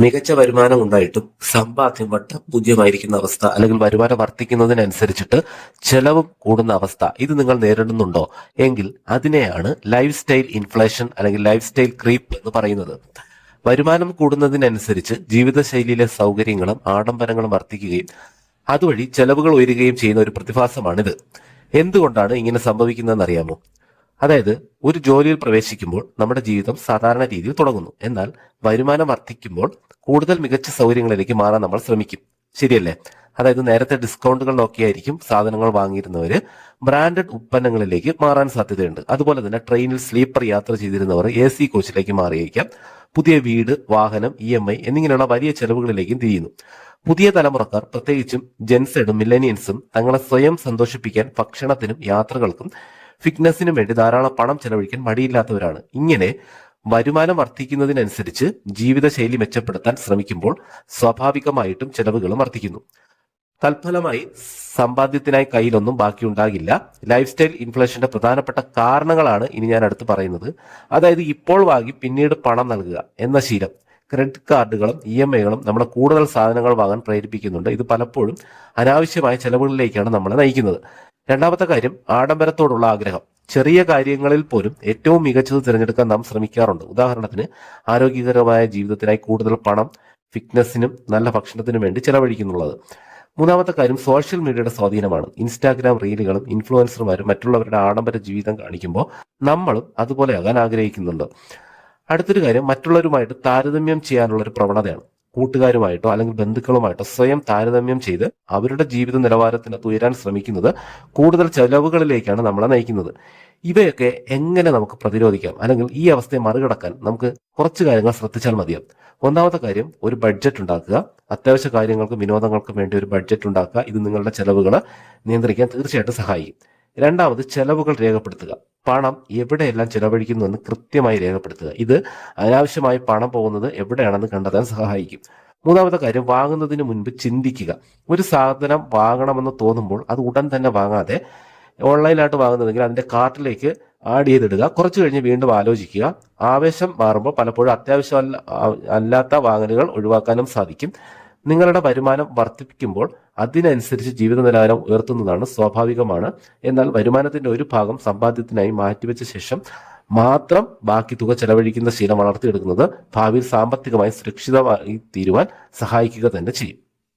മികച്ച വരുമാനം ഉണ്ടായിട്ടും സമ്പാദ്യം വട്ടം പൂജ്യമായിരിക്കുന്ന അവസ്ഥ അല്ലെങ്കിൽ വരുമാനം വർദ്ധിക്കുന്നതിനനുസരിച്ചിട്ട് ചെലവും കൂടുന്ന അവസ്ഥ ഇത് നിങ്ങൾ നേരിടുന്നുണ്ടോ? എങ്കിൽ അതിനെയാണ് ലൈഫ് സ്റ്റൈൽ ഇൻഫ്ലേഷൻ അല്ലെങ്കിൽ ലൈഫ് സ്റ്റൈൽ ക്രീപ്പ് എന്ന് പറയുന്നത്. വരുമാനം കൂടുന്നതിനനുസരിച്ച് ജീവിതശൈലിയിലെ സൗകര്യങ്ങളും ആഡംബരങ്ങളും വർദ്ധിക്കുകയും അതുവഴി ചെലവുകൾ ഉയരുകയും ചെയ്യുന്ന ഒരു പ്രതിഭാസമാണിത്. എന്തുകൊണ്ടാണ് ഇങ്ങനെ സംഭവിക്കുന്നതെന്ന് അറിയാമോ? അതായത് ഒരു ജോലിയിൽ പ്രവേശിക്കുമ്പോൾ നമ്മുടെ ജീവിതം സാധാരണ രീതിയിൽ തുടങ്ങുന്നു. എന്നാൽ വരുമാനം വർദ്ധിക്കുമ്പോൾ കൂടുതൽ മികച്ച സൗകര്യങ്ങളിലേക്ക് മാറാൻ നമ്മൾ ശ്രമിക്കും. ശരിയല്ലേ? അതായത് നേരത്തെ ഡിസ്കൗണ്ടുകൾ നോക്കിയായിരിക്കും സാധനങ്ങൾ വാങ്ങിയിരുന്നവര് ബ്രാൻഡഡ് ഉൽപ്പന്നങ്ങളിലേക്ക് മാറാൻ സാധ്യതയുണ്ട്. അതുപോലെ തന്നെ ട്രെയിനിൽ സ്ലീപ്പർ യാത്ര ചെയ്തിരുന്നവർ എ സി കോച്ചിലേക്ക് മാറിയേക്കാം പുതിയ വീട് വാഹനം ഇ എം ഐ എന്നിങ്ങനെയുള്ള വലിയ ചെലവുകളിലേക്കും തിരിയുന്നു. പുതിയ തലമുറക്കാർ പ്രത്യേകിച്ചും ജെൻസെഡും മില്ലനിയൻസും തങ്ങളെ സ്വയം സന്തോഷിപ്പിക്കാൻ ഭക്ഷണത്തിനും യാത്രകൾക്കും ഫിറ്റ്നസിനും വേണ്ടി ധാരാളം പണം ചെലവഴിക്കാൻ മടിയില്ലാത്തവരാണ്. ഇങ്ങനെ വരുമാനം വർദ്ധിക്കുന്നതിനനുസരിച്ച് ജീവിതശൈലി മെച്ചപ്പെടുത്താൻ ശ്രമിക്കുമ്പോൾ സ്വാഭാവികമായിട്ടും ചെലവുകളും വർദ്ധിക്കുന്നു. തൽഫലമായി സമ്പാദ്യത്തിനായി കയ്യിലൊന്നും ബാക്കിയുണ്ടാകില്ല. ലൈഫ് സ്റ്റൈൽ ഇൻഫ്ലേഷന്റെ പ്രധാനപ്പെട്ട കാരണങ്ങളാണ് ഇനി ഞാൻ അടുത്ത് പറയുന്നത്. അതായത് ഇപ്പോൾ വാങ്ങി പിന്നീട് പണം നൽകുക എന്ന ശീലം. ക്രെഡിറ്റ് കാർഡുകളും ഇ എം ഐകളും നമ്മളെ കൂടുതൽ സാധനങ്ങൾ വാങ്ങാൻ പ്രേരിപ്പിക്കുന്നുണ്ട്. ഇത് പലപ്പോഴും അനാവശ്യമായ ചെലവുകളിലേക്കാണ് നമ്മളെ നയിക്കുന്നത്. രണ്ടാമത്തെ കാര്യം ആഡംബരത്തോടുള്ള ആഗ്രഹം. ചെറിയ കാര്യങ്ങളിൽ പോലും ഏറ്റവും മികച്ചത് തിരഞ്ഞെടുക്കാൻ നാം ശ്രമിക്കാറുണ്ട്. ഉദാഹരണത്തിന് ആരോഗ്യകരമായ ജീവിതത്തിനായി കൂടുതൽ പണം ഫിറ്റ്നസിനും നല്ല ഭക്ഷണത്തിനും വേണ്ടി ചെലവഴിക്കുന്നുള്ളത്. മൂന്നാമത്തെ കാര്യം സോഷ്യൽ മീഡിയയുടെ സ്വാധീനമാണ്. ഇൻസ്റ്റാഗ്രാം റീലുകളും ഇൻഫ്ലുവൻസർമാരും മറ്റുള്ളവരുടെ ആഡംബര ജീവിതം കാണിക്കുമ്പോൾ നമ്മളും അതുപോലെ ആകാൻ ആഗ്രഹിക്കുന്നുണ്ട്. അടുത്തൊരു കാര്യം മറ്റുള്ളവരുമായിട്ട് താരതമ്യം ചെയ്യാനുള്ള ഒരു പ്രവണതയാണ്. കൂട്ടുകാരുമായിട്ടോ അല്ലെങ്കിൽ ബന്ധുക്കളുമായിട്ടോ സ്വയം താരതമ്യം ചെയ്ത് അവരുടെ ജീവിത നിലവാരത്തിനകത്ത് ഉയരാൻ ശ്രമിക്കുന്നത് കൂടുതൽ ചെലവുകളിലേക്കാണ് നമ്മളെ നയിക്കുന്നത്. ഇവയൊക്കെ എങ്ങനെ നമുക്ക് പ്രതിരോധിക്കാം? അല്ലെങ്കിൽ ഈ അവസ്ഥയെ മറികടക്കാൻ നമുക്ക് കുറച്ച് കാര്യങ്ങൾ ശ്രദ്ധിച്ചാൽ മതിയാവും ഒന്നാമത്തെ കാര്യം ഒരു ബഡ്ജറ്റ് ഉണ്ടാക്കുക. അത്യാവശ്യ കാര്യങ്ങൾക്കും വിനോദങ്ങൾക്കും വേണ്ടി ഒരു ബഡ്ജറ്റ് ഉണ്ടാക്കുക. ഇത് നിങ്ങളുടെ ചെലവുകൾ നിയന്ത്രിക്കാൻ തീർച്ചയായിട്ടും സഹായിക്കും. രണ്ടാമത് ചെലവുകൾ രേഖപ്പെടുത്തുക. പണം എവിടെയെല്ലാം ചിലവഴിക്കുന്നുവെന്ന് കൃത്യമായി രേഖപ്പെടുത്തുക. ഇത് അനാവശ്യമായി പണം പോകുന്നത് എവിടെയാണെന്ന് കണ്ടെത്താൻ സഹായിക്കും. മൂന്നാമത്തെ കാര്യം വാങ്ങുന്നതിന് മുൻപ് ചിന്തിക്കുക. ഒരു സാധനം വാങ്ങണമെന്ന് തോന്നുമ്പോൾ അത് ഉടൻ തന്നെ വാങ്ങാതെ ഓൺലൈനായിട്ട് വാങ്ങുന്നതെങ്കിൽ അതിന്റെ കാർട്ടിലേക്ക് ആഡ് ചെയ്തിടുക. കുറച്ച് കഴിഞ്ഞ് വീണ്ടും ആലോചിക്കുക. ആവേശം മാറുമ്പോൾ പലപ്പോഴും അത്യാവശ്യം അല്ലാത്ത വാങ്ങലുകൾ ഒഴിവാക്കാനും സാധിക്കും. നിങ്ങളുടെ വരുമാനം വർദ്ധിപ്പിക്കുമ്പോൾ അതിനനുസരിച്ച് ജീവിത നിലവാരം ഉയർത്തുന്നതാണ് സ്വാഭാവികമാണ്. എന്നാൽ വരുമാനത്തിന്റെ ഒരു ഭാഗം സമ്പാദ്യത്തിനായി മാറ്റിവെച്ച ശേഷം മാത്രം ബാക്കി തുക ചെലവഴിക്കുന്ന ശീലം വളർത്തിയെടുക്കുന്നത് ഭാവിയിൽ സാമ്പത്തികമായി സുരക്ഷിതമായി തീരുവാൻ സഹായിക്കുക തന്നെ ചെയ്യും.